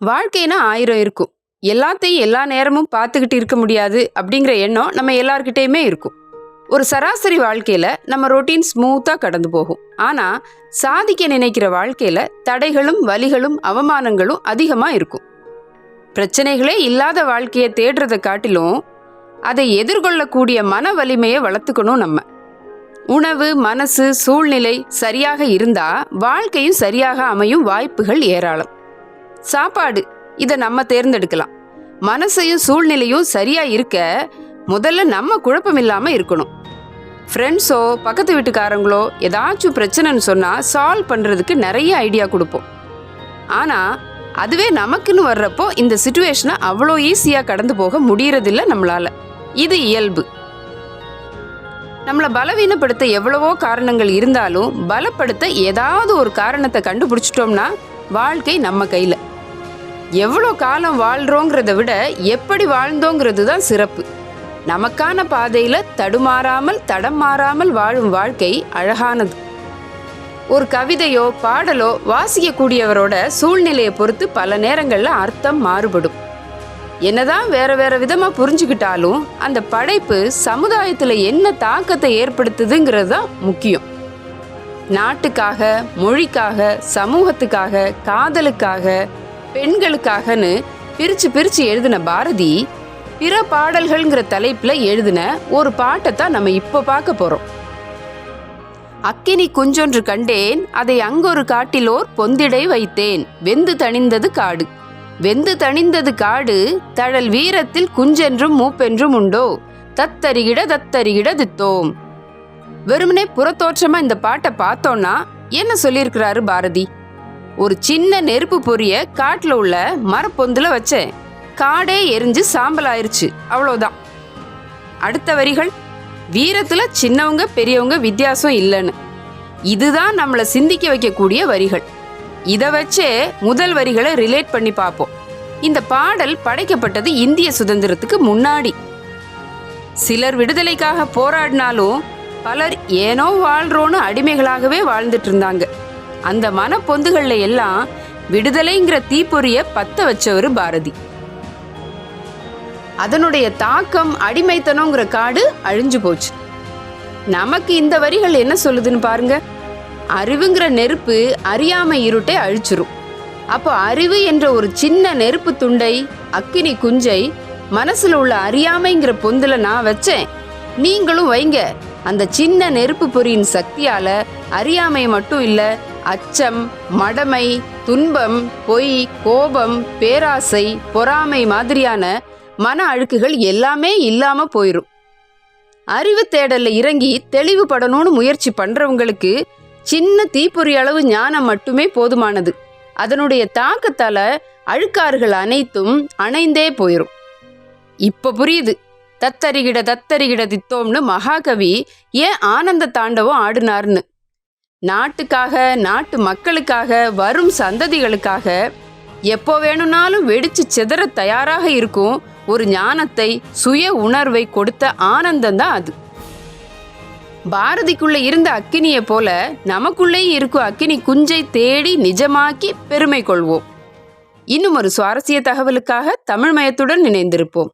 வாழ்க்கைனா ஆயிரம் இருக்கும். எல்லாத்தையும் எல்லா நேரமும் பார்த்துக்கிட்டு இருக்க முடியாது அப்படிங்கிற எண்ணம் நம்ம எல்லார்கிட்டேயுமே இருக்கும். ஒரு சராசரி வாழ்க்கையில நம்ம ரொட்டீன் ஸ்மூத்தா கடந்து போகும். ஆனா சாதிக்க நினைக்கிற வாழ்க்கையில தடைகளும் வலிகளும் அவமானங்களும் அதிகமா இருக்கும். பிரச்சனைகளே இல்லாத வாழ்க்கையை தேடுறதை காட்டிலும் அதை எதிர்கொள்ளக்கூடிய மன வலிமையை வளர்த்துக்கணும் நம்ம. உணவு மனசு சூழ்நிலை சரியாக இருந்தா வாழ்க்கையும் சரியாக அமையும் வாய்ப்புகள் ஏராளம். சாப்பாடு. இதை நம்ம தேர்ந்தெடுக்கலாம். மனசையும் சூழ்நிலையும் சரியா இருக்க முதல்ல நம்ம குழப்பம் இல்லாம இருக்கணும். ஃப்ரெண்ட்ஸோ பக்கத்து வீட்டுக்காரங்களோ ஏதாச்சும் பிரச்சனைன்னு சொன்னா சால்வ் பண்றதுக்கு நிறைய ஐடியா கொடுப்போம். ஆனா அதுவே நமக்குன்னு வர்றப்போ இந்த சுச்சுவேஷனை அவ்வளோ ஈஸியாக கடந்து போக முடியறதில்ல நம்மளால. இது இயல்பு. நம்மளை பலவீனப்படுத்த எவ்வளவோ காரணங்கள் இருந்தாலும் பலப்படுத்த ஏதாவது ஒரு காரணத்தை கண்டுபிடிச்சிட்டோம்னா வாழ்க்கை நம்ம கையில். எவ்வளோ காலம் வாழ்கிறோங்கிறத விட எப்படி வாழ்ந்தோங்கிறது தான் சிறப்பு. நமக்கான பாதையில் தடுமாறாமல் தடம் மாறாமல் வாழும் வாழ்க்கை அழகானது. ஒரு கவிதையோ பாடலோ வாசிக்கக்கூடியவரோட சூழ்நிலையை பொறுத்து பல நேரங்களில் அர்த்தம் மாறுபடும். என்னதான் வேற வேற விதமாக புரிஞ்சுக்கிட்டாலும் அந்த படைப்பு சமுதாயத்தில் என்ன தாக்கத்தை ஏற்படுத்துதுங்கிறது தான் முக்கியம். நாட்டுக்காக மொழிக்காக சமூகத்துக்காக காதலுக்காக பெண்களுக்காகனு பிரிச்சு பிரிச்சு எழுதின பாரதி பிற பாடல்கள்ங்கிற தலைப்புல எழுதின ஒரு பாட்டை தான் நம்ம இப்போ பார்க்க போறோம். அக்கினி குஞ்சொன்று கண்டேன் அதை அங்கொரு காட்டிலோர் பொந்திடை வைத்தேன். வெந்து தணிந்தது காடு. வெந்து தணிந்தது காடு தழல் வீரத்தில் குஞ்சென்றும் மூப்பென்றும் உண்டோ? தத்தரிகிட தத்தரிகிட தித்தோம். வெறுமனே புறத்தோற்றமா இந்த பாட்டை பார்த்தோம்னா என்ன சொல்லியிருக்கிறாரு பாரதி? ஒரு சின்ன நெருப்பு பொரிய காட்டில் உள்ள மரப்பொந்துல வச்சேன். காடே எரிஞ்சு சாம்பல் ஆயிருச்சு அவ்வளோதான். அடுத்த வரிகள் வீரத்தில் சின்னவங்க பெரியவங்க வித்தியாசம் இல்லைன்னு. இதுதான் நம்மளை சிந்திக்க வைக்கக்கூடிய வரிகள். இதை வச்சே முதல் வரிகளை ரிலேட் பண்ணி பார்ப்போம். இந்த பாடல் படைக்கப்பட்டது இந்திய சுதந்திரத்துக்கு முன்னாடி. சிலர் விடுதலைக்காக போராடினாலும் பலர் ஏனோ வாழ்றோன்னு அடிமைகளாகவே வாழ்ந்துட்டு இருந்தாங்க. அந்த மனப்பொந்துகள்ல எல்லாம் விடுதலைங்கிற தீப்பொறிய பத்த வச்சவர் பாரதி. அதனுடைய தாக்கம் அடிமைத்தனங்கிற காடு அழிஞ்சு போச்சு. நமக்கு இந்த வரிகள் என்ன சொல்லுதுன்னு பாருங்க. அறிவுங்கிற நெருப்பு அறியாமை இருட்டை அழிச்சிரும். அப்போ அறிவு என்ற ஒரு சின்ன நெருப்பு துண்டை அக்கினி குஞ்சை மனசுல உள்ள அறியாமைங்கிற பொந்துல நான் வச்சேன். நீங்களும் வைங்க. அந்த சின்ன நெருப்பு பொறியின் சக்தியால அறியாமை மட்டும் இல்லை அச்சம் மடமை துன்பம் பொய் கோபம் பேராசை பொறாமை மாதிரியான மன அழுக்குகள் எல்லாமே இல்லாம போயிரும். அறிவு தேடல்ல இறங்கி தெளிவுபடணும்னு முயற்சி பண்றவங்களுக்கு சின்ன தீப்பொறி அளவு ஞானம் மட்டுமே போதுமானது. அதனுடைய தாக்கத்தால அழுக்காறுகள் அனைத்தும் அணைந்தே போயிரும். இப்ப புரியுது. தத்தரிகிட தத்தரிகிட தித்தோம்னு மகாகவி ஏன் ஆனந்த தாண்டவம் ஆடினார்னு. நாட்டுக்காக நாட்டு மக்களுக்காக வரும் சந்ததிகளுக்காக எப்போ வேணும்னாலும் வெடிச்சு சிதற தயாராக இருக்கும் ஒரு ஞானத்தை சுய உணர்வை கொடுத்த ஆனந்தம் தான் அது. பாரதிக்குள்ள இருந்த அக்கினியை போல நமக்குள்ளேயும் இருக்கும் அக்கினி குஞ்சை தேடி நிஜமாக்கி பெருமை கொள்வோம். இன்னும் ஒரு சுவாரஸ்ய தகவலுக்காக தமிழ் மயத்துடன் இணைந்திருப்போம்.